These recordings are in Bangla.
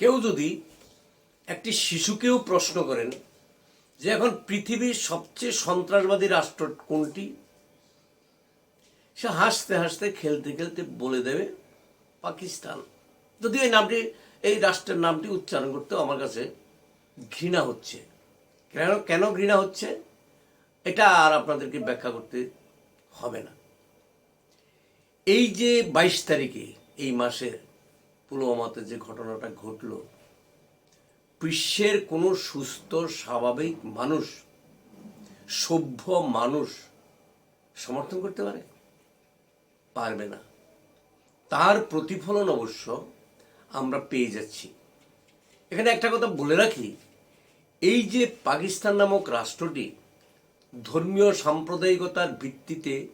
কেউ যদি একটি শিশুকেও প্রশ্ন করেন যে এখন পৃথিবীর সবচেয়ে সন্ত্রাসবাদী রাষ্ট্র কোনটি, সে হাসতে হাসতে, খেলতে খেলতে বলে দেবে পাকিস্তান। যদি এই নামটি, এই রাষ্ট্রের নামটি উচ্চারণ করতেও আমার কাছে ঘৃণা হচ্ছে। কেন কেন ঘৃণা হচ্ছে? এটা আর আপনাদেরকে ব্যাখ্যা করতে হবে না। এই যে বাইশ তারিখে, এই মাসের পুলওয়ামাতে যে ঘটনাটা ঘটল, বিশ্বের কোনো সুস্থ, স্বাভাবিক মানুষ, সভ্য মানুষ সমর্থন করতে পারে? পারবে না। তার প্রতিফলন অবশ্য আমরা পেয়ে যাচ্ছি। এখানে একটা কথা বলে রাখি, এই যে পাকিস্তান নামক রাষ্ট্রটি ধর্মীয় সাম্প্রদায়িকতার ভিত্তিতে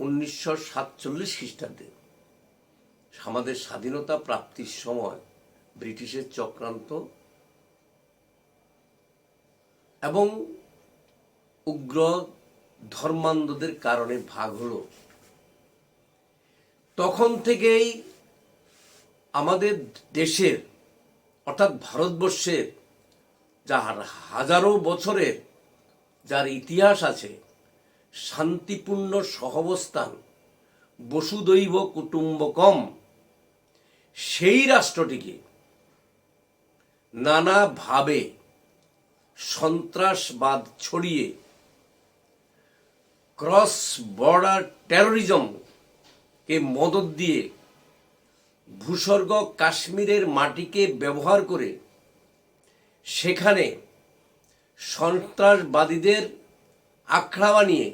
উনিশশো সাতচল্লিশ খ্রিস্টাব্দে আমাদের স্বাধীনতা প্রাপ্তির সময় ব্রিটিশের চক্রান্ত এবং উগ্র ধর্মান্ধদের কারণে ভাগ হল। তখন থেকেই আমাদের দেশের, অর্থাৎ ভারতবর্ষের, যার হাজারো বছরের যার ইতিহাস আছে, শান্তিপূর্ণ সহবস্থান, বসুদৈব কুটুম্বকম সেই রাষ্ট্রটিকে নানাভাবে সন্ত্রাসবাদ ছড়িয়ে ক্রস বর্ডার টেরোরিজমকে মদত দিয়ে ভূস্বর্গ কাশ্মীরের মাটিকে ব্যবহার করে সেখানে সন্ত্রাসবাদীদের আখড়া বানিয়ে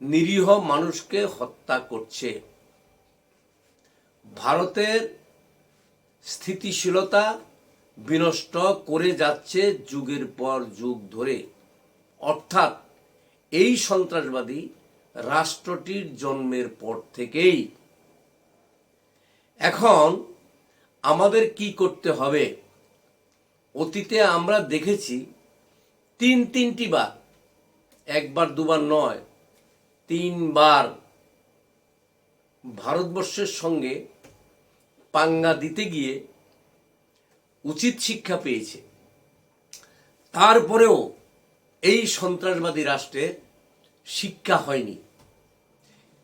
নিরীহ মানুষকে হত্যা করছে। ভারতের স্থিতিশীলতা বিনষ্ট করে যাচ্ছে যুগের পর যুগ ধরে। অর্থাৎ এই সন্ত্রাসবাদী রাষ্ট্রটির জন্মের পর থেকেই। এখন আমাদের কি করতে হবে? অতীতে আমরা দেখেছি তিন তিনটি বার, একবার, দুবার নয়, তিনবার ভারতবর্ষের সঙ্গে পাঙ্গা দিতে গিয়ে উচিত শিক্ষা পেয়েছে। তারপরেও এই সন্ত্রাসবাদী রাষ্ট্রে শিক্ষা হয়নি।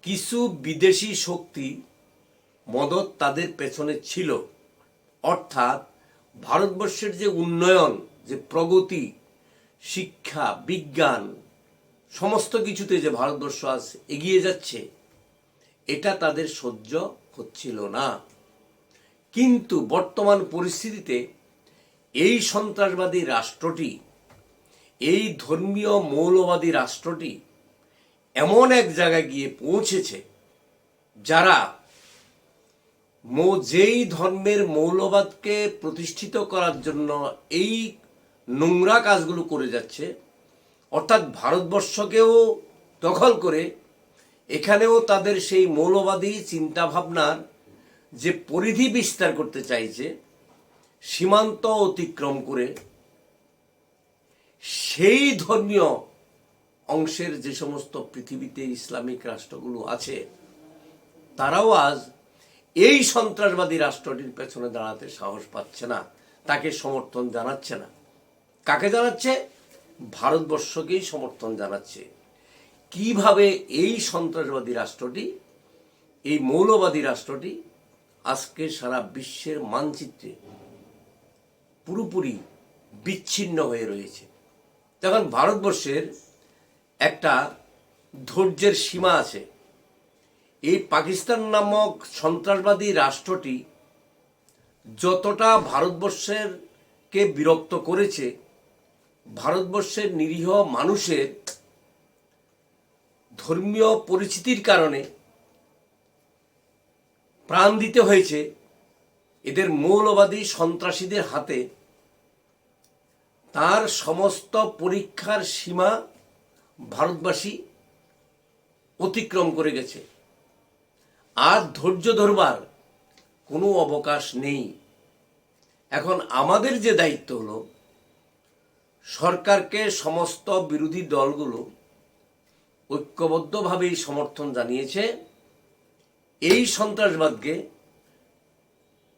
কিছু বিদেশি শক্তি মদত তাদের পেছনে ছিল। অর্থাৎ ভারতবর্ষের যে উন্নয়ন, যে প্রগতি, শিক্ষা, বিজ্ঞান, সমস্ত কিছুতে যে ভারতবর্ষ আজ এগিয়ে যাচ্ছে, এটা তাদের সহ্য হচ্ছিল না। কিন্তু বর্তমান পরিস্থিতিতে এই সন্ত্রাসবাদী রাষ্ট্রটি, এই ধর্মীয় মৌলবাদী রাষ্ট্রটি এমন এক জায়গায় গিয়ে পৌঁছেছে যারা যেই ধর্মের মৌলবাদকে প্রতিষ্ঠিত করার জন্য এই নোংরা কাজগুলো করে যাচ্ছে, অর্থাৎ ভারতবর্ষকেও দখল করে, এখানেও তাদের সেই মৌলবাদী চিন্তাভাবনার যে পরিধি বিস্তার করতে চাইছে, সীমান্ত অতিক্রম করে সেই ধর্মীয় অংশের যে সমস্ত পৃথিবীতে ইসলামিক রাষ্ট্রগুলো আছে, তারাও আজ এই সন্ত্রাসবাদী রাষ্ট্রটির পেছনে দাঁড়াতে সাহস পাচ্ছে না, তাকে সমর্থন জানাচ্ছে না। কাকে জানাচ্ছে? ভারতবর্ষকেই সমর্থন জানাচ্ছে। কীভাবে এই সন্ত্রাসবাদী রাষ্ট্রটি, এই মৌলবাদী রাষ্ট্রটি আজকে সারা বিশ্বের মানচিত্রে পুরোপুরি বিচ্ছিন্ন হয়ে রয়েছে। তখন ভারতবর্ষের একটা ধৈর্যের সীমা আছে। এই পাকিস্তান নামক সন্ত্রাসবাদী রাষ্ট্রটি যতটা ভারতবর্ষের কে বিরক্ত করেছে, ভারতবর্ষের নিরীহ মানুষের ধর্মীয় পরিচিতির কারণে প্রাণ দিতে হয়েছে, এদের মৌলবাদী সন্ত্রাসীদের হাতে তার সমস্ত পরীক্ষার সীমা ভারতবাসী অতিক্রম করে গেছে। আর ধৈর্য ধরবার কোনো অবকাশ নেই। এখন আমাদের যে দায়িত্ব হলো, সরকারকে সমস্ত বিরোধী দলগুলো ঐক্যবদ্ধভাবেই সমর্থন জানিয়েছে। এই সন্ত্রাসবাদকে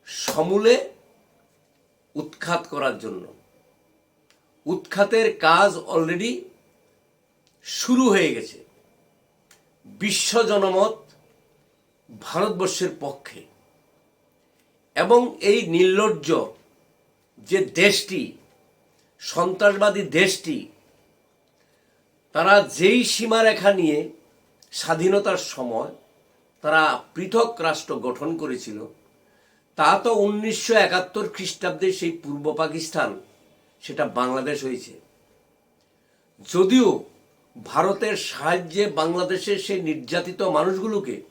সমূলে উৎখাত করার জন্য। উৎখাতের কাজ অলরেডি শুরু হয়ে গেছে। বিশ্ব জনমত ভারতবর্ষের পক্ষে। এবং এই নির্লজ্জ যে দেশটি, সন্ত্রাসবাদী দেশটি, তারা যেই সীমারেখা নিয়ে স্বাধীনতার সময় তারা পৃথক রাষ্ট্র গঠন করেছিল। তা তো উনিশশো একাত্তর খ্রিস্টাব্দে সেই পূর্ব পাকিস্তান, সেটা বাংলাদেশ হয়েছে। যদিও ভারতের সাহায্যে বাংলাদেশের সেই নির্যাতিত মানুষগুলোকে,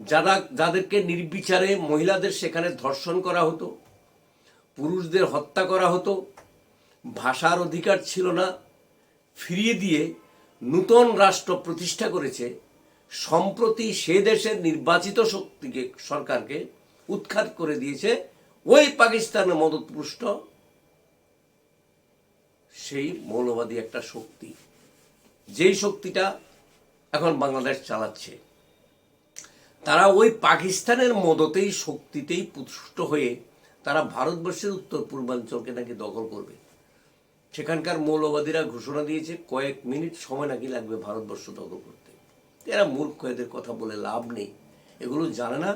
যারা, যাদেরকে নির্বিচারে মহিলাদের সেখানে ধর্ষণ করা হতো, পুরুষদের হত্যা করা হতো, ভাষার অধিকার ছিল না, ফিরিয়ে দিয়ে নূতন রাষ্ট্র প্রতিষ্ঠা করেছে সম্প্রতি সে দেশের নির্বাচিত শক্তিকে, সরকারকে উৎখাত করে দিয়েছে, ওই পাকিস্তানের মদতপুষ্ট সেই মৌলবাদী একটা শক্তি। যেই শক্তিটা এখন বাংলাদেশ চালাচ্ছে। তারা ওই পাকিস্তানের মদতেই, শক্তিতেই পুষ্ট হয়ে তারা ভারতবর্ষের উত্তর পূর্বাঞ্চলকে নাকি দখল করবে। সেখানকার মৌলবাদীরা ঘোষণা দিয়েছে, কয়েক মিনিট সময় নাকি লাগবে ভারতবর্ষ দখল করতে। এরা মূর্খ এদের কথা বলে লাভ নেই। এগুলো জানে না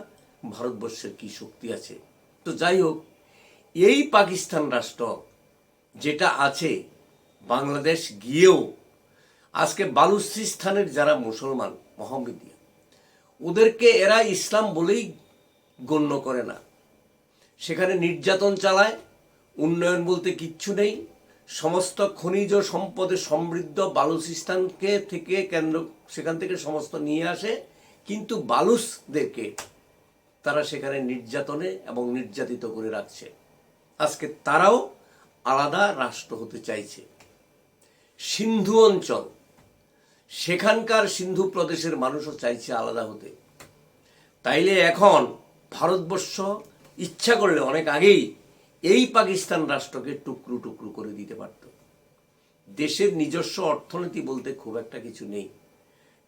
ভারতবর্ষের কি শক্তি আছে। তো যাই হোক, এই পাকিস্তান রাষ্ট্র যেটা আছে, বাংলাদেশ গিয়েও আজকে বালুচিস্তানের যারা মুসলমান মোহাম্মদিয়া ওদেরকে এরা ইসলাম বলেই গণ্য করে না। সেখানে নির্যাতন চালায়, উন্নয়ন বলতে কিচ্ছু নেই। সমস্ত খনিজ সম্পদে সমৃদ্ধ বালুচিস্তানকে থেকে কেন্দ্র, সেখান থেকে সমস্ত নিয়ে আসে। কিন্তু বালুসদেরকে তারা সেখানে নির্যাতনে এবং নির্যাতিত করে রাখছে। আজকে তারাও আলাদা রাষ্ট্র হতে চাইছে। সিন্ধু অঞ্চল, সেখানকার সিন্ধু প্রদেশের মানুষও চাইছে আলাদা হতে। তাইলে এখন ভারতবর্ষ ইচ্ছা করলে, অনেক আগেই এই পাকিস্তান রাষ্ট্রকে টুকরো টুকরো করে দিতে পারত। দেশের নিজস্ব অর্থনীতি বলতে খুব একটা কিছু নেই।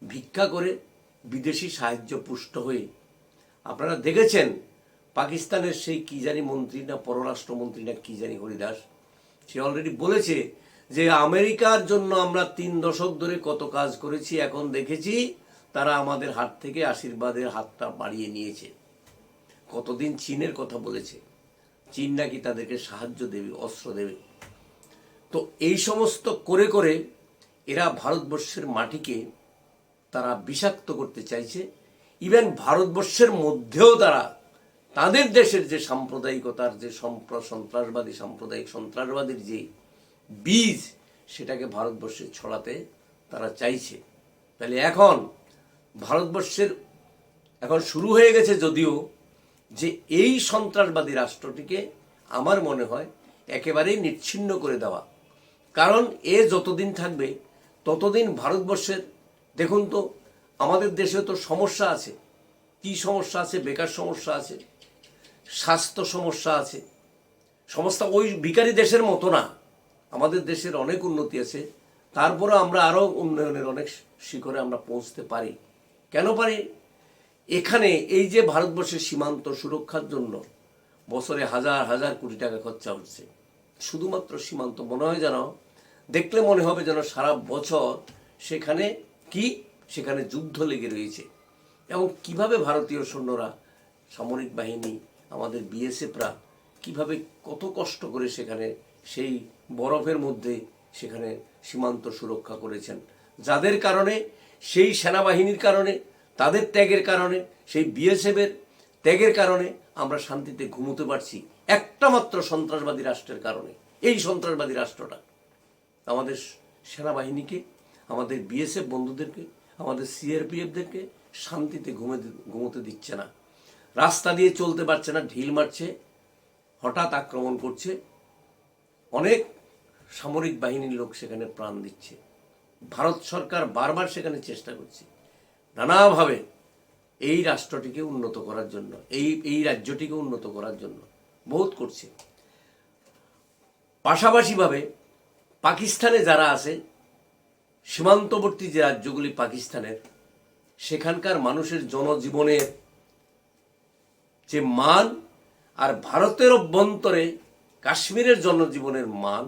ভিক্ষা করে বিদেশি সাহায্য পুষ্ট হয়ে, আপনারা দেখেছেন পাকিস্তানের সেই কি জানি মন্ত্রী না পররাষ্ট্রমন্ত্রী না কি জানি হরিদাস, সে অলরেডি বলেছে যে আমেরিকার জন্য আমরা তিন দশক ধরে কত কাজ করেছি, এখন দেখেছি তারা আমাদের হাত থেকে আশীর্বাদের হাতটা বাড়িয়ে নিয়েছে। কতদিন চীনের কথা বলেছে। চীন নাকি তাদেরকে সাহায্য দেবে, অস্ত্র দেবে? তো এই সমস্ত করে করে এরা ভারতবর্ষের মাটিকে তারা বিষাক্ত করতে চাইছে। ইভেন ভারতবর্ষের মধ্যেও তারা তাদের দেশের যে সাম্প্রদায়িকতার, যে সন্ত্রাসবাদী, সাম্প্রদায়িক সন্ত্রাসবাদীর যে বীজ, সেটাকে ভারতবর্ষে ছড়াতে তারা চাইছে। তাহলে এখন ভারতবর্ষের, এখন শুরু হয়ে গেছে যদিও যে এই সন্ত্রাসবাদী রাষ্ট্রটিকে আমার মনে হয় একেবারেই নিচ্ছিন্ন করে দেওয়া। কারণ এ যতদিন থাকবে, ততদিন ভারতবর্ষের, দেখুন তো, আমাদের দেশে তো সমস্যা আছে। কি সমস্যা আছে? বেকার সমস্যা আছে। স্বাস্থ্য সমস্যা আছে। সমস্ত ওই ভিকারি দেশের মতো না। আমাদের দেশের অনেক উন্নতি আছে। তারপরে আমরা আরও উন্নয়নের অনেক শিখরে আমরা পৌঁছতে পারি। কেন পারি? এখানে এই যে ভারতবর্ষের সীমান্ত সুরক্ষার জন্য বছরে হাজার হাজার কোটি টাকা খরচা হচ্ছে, শুধুমাত্র সীমান্ত মনে হয় যেন, দেখলে মনে হবে যেন সারা বছর সেখানে কি? সেখানে যুদ্ধ লেগে রয়েছে। এবং কীভাবে ভারতীয় সৈন্যরা, সামরিক বাহিনী, আমাদের বিএসএফরা, কীভাবে কত কষ্ট করে সেখানে সেই বরফের মধ্যে সেখানে সীমান্ত সুরক্ষা করেছেন, যাদের কারণে, সেই সেনাবাহিনীর কারণে তাদের ত্যাগের কারণে, সেই বিএসএফের ত্যাগের কারণে আমরা শান্তিতে ঘুমোতে পারছি একটা মাত্র সন্ত্রাসবাদী রাষ্ট্রের কারণে। এই সন্ত্রাসবাদী রাষ্ট্রটা আমাদের সেনাবাহিনীকে, আমাদের বিএসএফ বন্ধুদেরকে, আমাদের সিআরপিএফদেরকে শান্তিতে ঘুমে ঘুমোতে দিচ্ছে না। রাস্তা দিয়ে চলতে পারছে না, ঢিল মারছে, হঠাৎ আক্রমণ করছে, অনেক সামরিক বাহিনীর লোক সেখানে প্রাণ দিচ্ছে। ভারত সরকার বারবার সেখানে চেষ্টা করছে। নানাভাবে এই রাষ্ট্রটিকে উন্নত করার জন্য, এই এই রাজ্যটিকে উন্নত করার জন্য বহুত করছে। পাশাপাশিভাবে পাকিস্তানে যারা আছে, সীমান্তবর্তী যে রাজ্যগুলি পাকিস্তানের, সেখানকার মানুষের জনজীবনের যে মান আর ভারতের অভ্যন্তরে কাশ্মীরের জনজীবনের মান,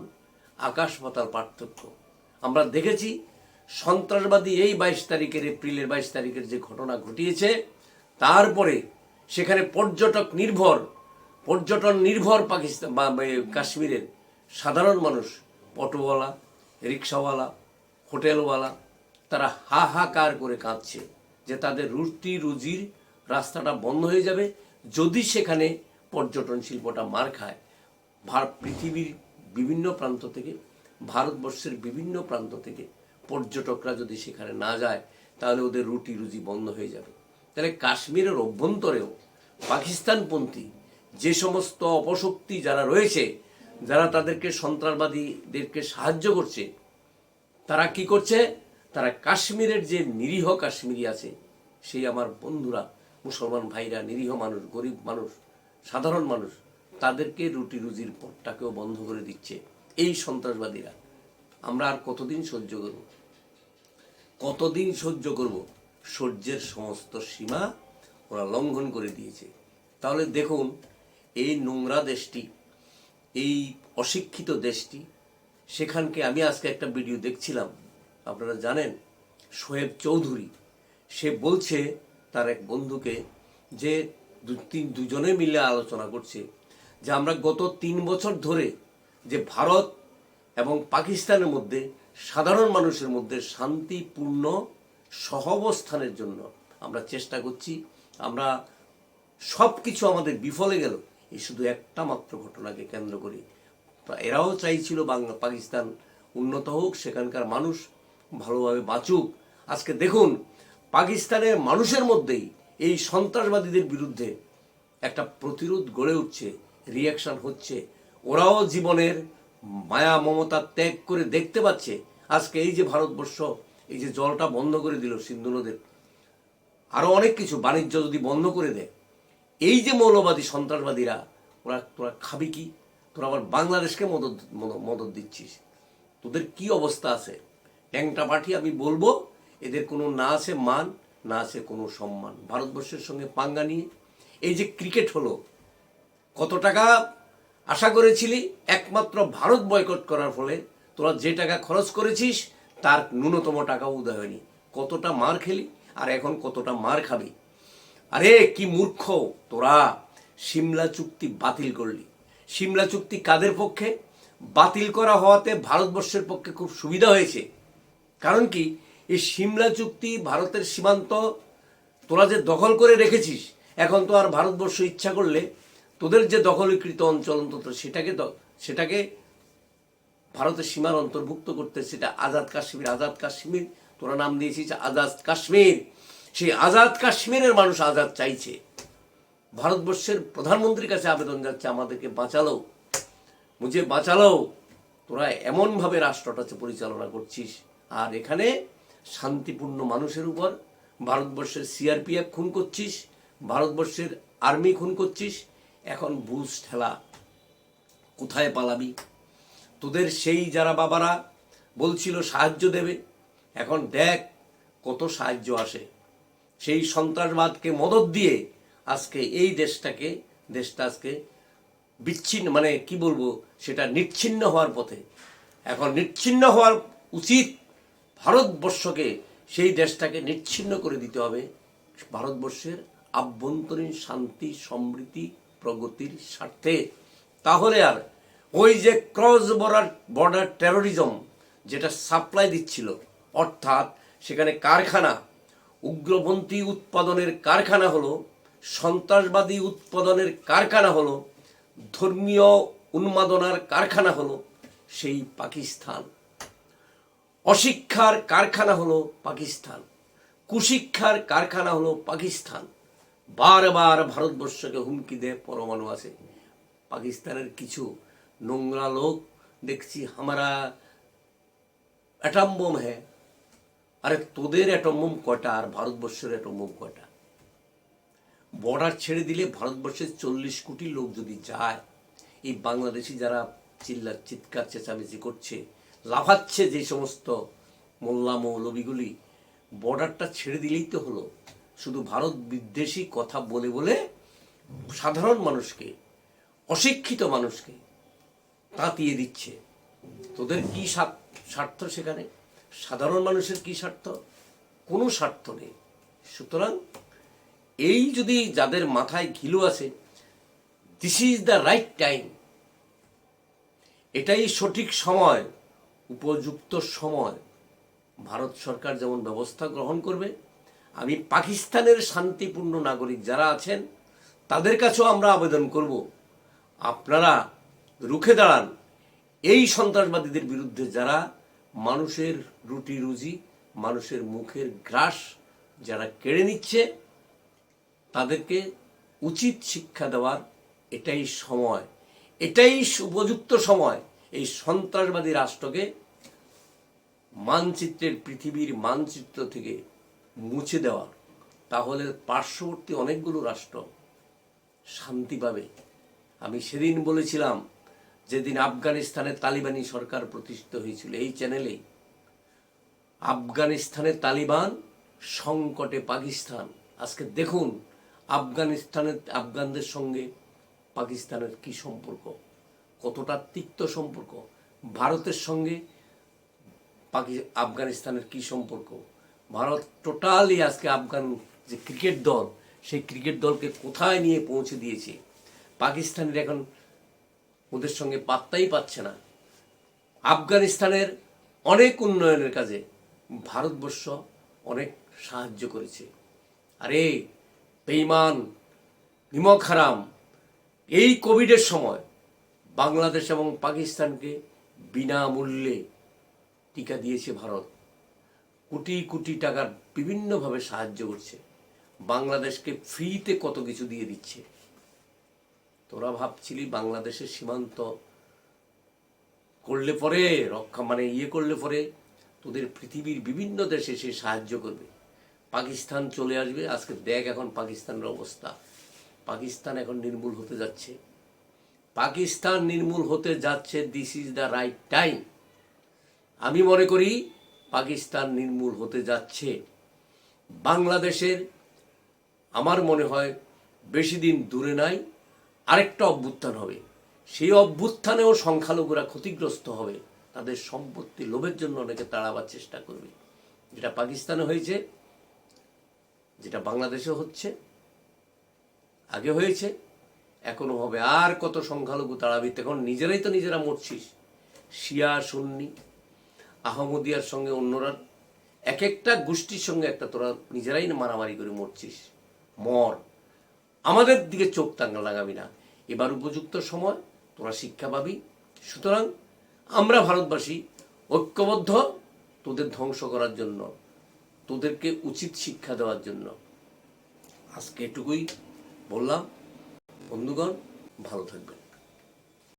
আকাশ পাতার পার্থক্য। আমরা দেখেছি সন্ত্রাসবাদী এই বাইশ তারিখের, এপ্রিলের বাইশ তারিখের যে ঘটনা ঘটিয়েছে, তারপরে সেখানে পর্যটক নির্ভর, পর্যটন নির্ভর পাকিস্তান বা, কাশ্মীরের সাধারণ মানুষ, অটোওয়ালা, রিক্সাওয়ালা, হোটেলওয়ালা, তারা হাহাকার করে কাঁদছে যে তাদের রুটি রুজির রাস্তাটা বন্ধ হয়ে যাবে যদি সেখানে পর্যটন শিল্পটা মার খায়। ভার, পৃথিবীর বিভিন্ন প্রান্ত থেকে, ভারতবর্ষের বিভিন্ন প্রান্ত থেকে পর্যটকরা যদি সেখানে না যায়, তাহলে ওদের রুটি রুজি বন্ধ হয়ে যাবে। তাহলে কাশ্মীরের অভ্যন্তরেও পাকিস্তানপন্থী যে সমস্ত অপশক্তি যারা রয়েছে, যারা তাদেরকে সন্ত্রাসবাদীদেরকে সাহায্য করছে, তারা কি করছে? তারা কাশ্মীরের যে নিরীহ কাশ্মীরি আছে, সেই আমার বন্ধুরা, মুসলমান ভাইরা, নিরীহ মানুষ, গরিব মানুষ, সাধারণ মানুষ, তাদেরকে রুটি রুজির পথটাকেও বন্ধ করে দিচ্ছে। এই সন্ত্রাসবাদীরা। আমরা আর কতদিন সহ্য করব? কতদিন সহ্য করব? সহ্যের সমস্ত সীমা ওরা লঙ্ঘন করে দিয়েছে। তাহলে দেখুন, এই নোংরা দেশটি, এই অশিক্ষিত দেশটি, সেখানকে আমি আজকে একটা ভিডিও দেখছিলাম। আপনারা জানেন শোয়েব চৌধুরী, সে বলছে তার এক বন্ধুকে যে দু- তিন, দুজনে মিলে আলোচনা করছে যে আমরা গত তিন বছর ধরে যে ভারত এবং পাকিস্তানের মধ্যে সাধারণ মানুষের মধ্যে শান্তিপূর্ণ সহবস্থানের জন্য আমরা চেষ্টা করছি। আমরা সব কিছু আমাদের বিফলে গেল এই শুধু একটা মাত্র ঘটনাকে কেন্দ্র করে। এরাও চাইছিল বাংলা, পাকিস্তান উন্নত হোক, সেখানকার মানুষ ভালোভাবে বাঁচুক। আজকে দেখুন পাকিস্তানের মানুষের মধ্যেই এই সন্ত্রাসবাদীদের বিরুদ্ধে একটা প্রতিরোধ গড়ে উঠছে রিয়াকশন হচ্ছে। ওরাও জীবনের মায়া মমতা ত্যাগ করে দেখতে পাচ্ছে। আজকে এই যে ভারতবর্ষ, এই যে জলটা বন্ধ করে দিল সিন্ধু নদের আরও অনেক কিছু বাণিজ্য যদি বন্ধ করে দেয়, এই যে মৌলবাদী সন্ত্রাসবাদীরা, ওরা, তোরা খাবি কি? তোরা আবার বাংলাদেশকে মদত মদত দিচ্ছিস। তোদের কি অবস্থা আছে? ট্যাংটা পাঠি, আমি বলব, এদের কোনো না আছে মান, না আছে কোনো সম্মান। ভারতবর্ষের সঙ্গে পাঙ্গা নিয়ে, এই যে ক্রিকেট হলো, কত টাকা আশা করেছিলি একমাত্র ভারত বয়কট করার ফলে তোরা যে টাকা খরচ করেছিস, তার ন্যূনতম টাকা উদয় হয়নি। কতটা মার খেলি আর এখন কতটা মার খাবি? আরে, কি মূর্খ! তোরা সিমলা চুক্তি বাতিল করলি। সিমলা চুক্তি কাদের পক্ষে? বাতিল করা হওয়াতে ভারতবর্ষের পক্ষে খুব সুবিধা হয়েছে। কারণ কি? এই সিমলা চুক্তি ভারতের সীমান্ত তোরা যে দখল করে রেখেছিস, এখন তো আর ভারতবর্ষ ইচ্ছা করলে তোদের যে দখলীকৃত অঞ্চল অন্তত, সেটাকে সেটাকে ভারতের সীমার অন্তর্ভুক্ত করতে, সেটা আজাদ কাশ্মীর আজাদ কাশ্মীর, তোরা নাম দিয়েছিস আজাদ কাশ্মীর। সেই আজাদ কাশ্মীরের মানুষ আজাদ চাইছে। ভারতবর্ষের প্রধানমন্ত্রীর কাছে আবেদন যাচ্ছে, আমাদেরকে বাঁচালো। মুঝে বাঁচালো, তোরা এমনভাবে রাষ্ট্রটা পরিচালনা করছিস। আর এখানে শান্তিপূর্ণ মানুষের উপর ভারতবর্ষের সিআরপিএফ খুন করছিস, ভারতবর্ষের আর্মি খুন করছিস এখন বুঝ ঠেলা, কোথায় পালাবি? তোদের সেই যারা বাবারা বলছিল সাহায্য দেবে, এখন দেখ কত সাহায্য আসে। সেই সন্ত্রাসবাদকে মদত দিয়ে আজকে এই দেশটাকে, দেশটা আজকে বিচ্ছিন্ন মানে কি বলব, সেটা নিচ্ছিন্ন হওয়ার পথে। এখন নিচ্ছিন্ন হওয়ার উচিত ভারতবর্ষকে, সেই দেশটাকে নিচ্ছিন্ন করে দিতে হবে। ভারতবর্ষের আভ্যন্তরীণ শান্তি, সমৃদ্ধি প্রগতির স্বার্থে। তাহলে আর ওই যে ক্রস বর্ডার বর্ডার টেরোরিজম যেটা সাপ্লাই দিচ্ছিল, অর্থাৎ সেখানে কারখানা, উগ্রপন্থী উৎপাদনের কারখানা হলো, সন্ত্রাসবাদী উৎপাদনের কারখানা হলো, ধর্মীয় উন্মাদনার কারখানা হলো সেই পাকিস্তান। অশিক্ষার কারখানা হলো পাকিস্তান। কুশিক্ষার কারখানা হলো পাকিস্তান। বারবার ভারতবর্ষকে হুমকি দেয় পরমাণু আছে। পাকিস্তানের কিছু নোংরা লোক দেখছি হামারা অ্যাটম বোম হ্যাঁ আরে তোদের অ্যাটম বোম কয়টা আর ভারতবর্ষের অ্যাটম বোম কয়টা? বর্ডার ছেড়ে দিলে ভারতবর্ষের চল্লিশ কোটি লোক যদি যায়, এই বাংলাদেশি যারা চিল্লা চিৎকার, চেঁচামেচি করছে, লাফাচ্ছে যে সমস্ত মোল্লা মৌলবীগুলি, বর্ডারটা ছেড়ে দিলেই তো হলো। শুধু ভারত বিদ্বেষী কথা বলে বলে সাধারণ মানুষকে, অশিক্ষিত মানুষকে তাতিয়ে দিচ্ছে। তোদের কি স্বার্থ- সেখানে? সাধারণ মানুষের কি স্বার্থ? কোনো স্বার্থ নেই। সুতরাং এই যদি যাদের মাথায় ঘিলু আছে this is the right time এটাই সঠিক সময়, উপযুক্ত সময়। ভারত সরকার যেমন ব্যবস্থা গ্রহণ করবে আমি পাকিস্তানের শান্তিপূর্ণ নাগরিক যারা আছেন, তাদের কাছেও আমরা আবেদন করব। আপনারা রুখে দাঁড়ান। এই সন্ত্রাসবাদীদের বিরুদ্ধে যারা মানুষের রুটি রুজি, মানুষের মুখের গ্রাস যারা কেড়ে নিচ্ছে, তাদেরকে উচিত শিক্ষা দেওয়ার এটাই সময়, এটাই উপযুক্ত সময় এই সন্ত্রাসবাদী রাষ্ট্রকে মানচিত্রের পৃথিবীর মানচিত্র থেকে মুছে দেওয়া, তাহলে পার্শ্ববর্তী অনেকগুলো রাষ্ট্র শান্তি পাবে। আমি সেদিন বলেছিলাম যেদিন আফগানিস্তানে তালিবানি সরকার প্রতিষ্ঠিত হয়েছিল, এই চ্যানেলে আফগানিস্তানে তালিবান, সংকটে পাকিস্তান। আজকে দেখুন আফগানিস্তানের আফগানদের সঙ্গে পাকিস্তানের কি সম্পর্ক, কতটা তিক্ত সম্পর্ক, ভারতের সঙ্গে পাকি, আফগানিস্তানের কি সম্পর্ক। ভারত টোটালি আজকে আফগান যে ক্রিকেট দল, সেই ক্রিকেট দলকে কোথায় নিয়ে পৌঁছে দিয়েছে? পাকিস্তানের এখন ওদের সঙ্গে পাত্তাই পাচ্ছে না। আফগানিস্তানের অনেক উন্নয়নের কাজে ভারতবর্ষ অনেক সাহায্য করেছে। আরে বেইমান নিমক হারাম, এই কোভিডের সময় বাংলাদেশ এবং পাকিস্তানকে বিনামূল্যে টিকা দিয়েছে ভারত। কোটি কোটি টাকার বিভিন্নভাবে সাহায্য করছে। বাংলাদেশকে ফ্রিতে কত কিছু দিয়ে দিচ্ছে। তোরা ভাবছিলি বাংলাদেশের সীমান্ত করলে পরে, রক্ষা মানে ইয়ে করলে পরে তোদের পৃথিবীর বিভিন্ন দেশে সে সাহায্য করবে। পাকিস্তান চলে আসবে, আজকে দেখ এখন পাকিস্তানের অবস্থা। পাকিস্তান এখন নির্মূল হতে যাচ্ছে। পাকিস্তান নির্মূল হতে যাচ্ছে this is the right time আমি মনে করি পাকিস্তান নির্মূল হতে যাচ্ছে। বাংলাদেশের আমার মনে হয় বেশি দিন দূরে নাই, আরেকটা অভ্যুত্থান হবে। সেই অভ্যুত্থানেও সংখ্যালঘুরা ক্ষতিগ্রস্ত হবে, তাদের সম্পত্তি লোভের জন্য অনেকে তাড়াবার চেষ্টা করবে। যেটা পাকিস্তানে হয়েছে, যেটা বাংলাদেশে হচ্ছে, আগে হয়েছে, এখনও হবে। আর কত সংখ্যালঘু তাড়াবি তখন নিজেরাই তো নিজেরা মরছিস। শিয়া, সুন্নি আহমদিয়ার সঙ্গে অন্যরা এক একটা গোষ্ঠীর সঙ্গে একটা তোরা নিজেরাই মারামারি করে মরছিস, মর। আমাদের দিকে চোখ টাঙ্গা লাগাবি না। এবার উপযুক্ত সময়, তোরা শিক্ষা পাবি। সুতরাং আমরা ভারতবাসী ঐক্যবদ্ধ তোদের ধ্বংস করার জন্য, তোদেরকে উচিত শিক্ষা দেওয়ার জন্য। আজকে এটুকুই বললাম। বন্ধুগণ, ভালো থাকবেন।